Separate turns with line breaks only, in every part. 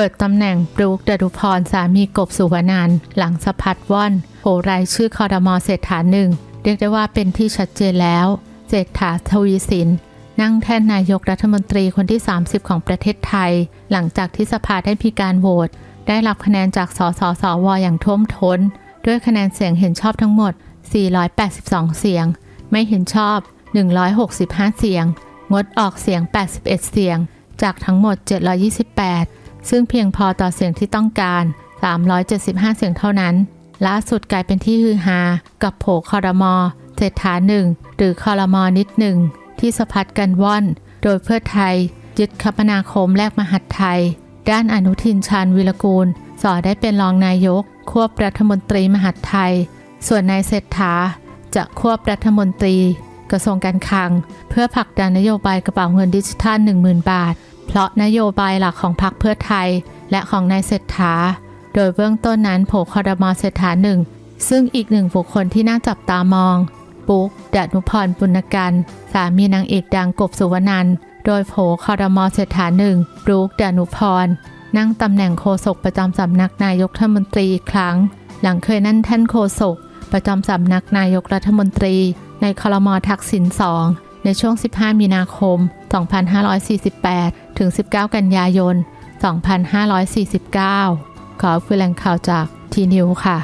ปิดตำแหน่งบรูคดดุพรสามีกบสุวรรณันหลังสะพัดว่อนโผรายชื่อคอรมอเศรษฐาหนึ่ง เรียกได้ว่าเป็นที่ชัดเจนแล้วเศรษฐาทวีสิน นั่งแท่นนายกรัฐมนตรีคนที่ 30 ของประเทศไทย หลังจากที่สภาได้มีการโหวตได้รับคะแนนจากสสสวอย่างท่วมท้น ด้วยคะแนนเสียงเห็นชอบทั้งหมด 482 เสียง ไม่เห็นชอบ 165 เสียง งดออกเสียง 81 เสียง จากทั้งหมด 728 ซึ่งเพียงพอต่อเสียงที่ต้องการ 375 เสียงเท่านั้น ล่าสุดกลายเป็นที่ฮือฮา กับโผคอรมอเศรษฐาหนึ่งหรือคอรมอนิดหนึ่งที่สะพัดกันว่อน โดยเพื่อไทย ยึดคมนาคมแลกมหัดไทย ด้านอนุทินชาญวิรกูล สอได้เป็นรองนายก ควบรัฐมนตรีมหัดไทย ส่วนนายเศรษฐาจะควบรัฐมนตรี กระทรวงการคลัง เพื่อผลักดันนโยบายกระเป๋าเงินดิจิทัล 10,000 บาท เพราะนโยบายหลักของพรรคเพื่อไทย และของนายเศรษฐา โดยเบื้องต้นนั้นโผคอรมอเศรษฐาหนึ่ง ซึ่งอีกหนึ่งบุคคลที่น่าจับตามองปุ๊กดนุพรปุณกันสามีนางเอกดังกบสุวรรณันโดยโผคอรมอเศรษฐาหนึ่งบรูคดนุพรนั่งตำแหน่งโฆษกประจำสำนักนายกรัฐมนตรีอีกครั้ง หลังเคยนั่นท่านโฆษกประจำสำนักนายกรัฐมนตรี ในคลมทักษิณ2 ในช่วง 15 มีนาคม 2548 ถึง 19 กันยายน 2549 ขอคือแหล่งข่าวจากทีนิวค่ะ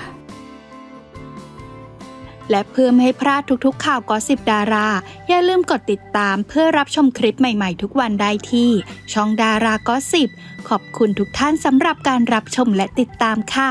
และเพื่อไม่ให้พลาดทุกๆ ข่าวกอสิบดารา อย่าลืมกดติดตามเพื่อรับชมคลิปใหม่ๆ ทุกวันได้ที่ ช่องดารากอสิบขอบคุณทุกท่านสำหรับการรับชมและติดตามค่ะ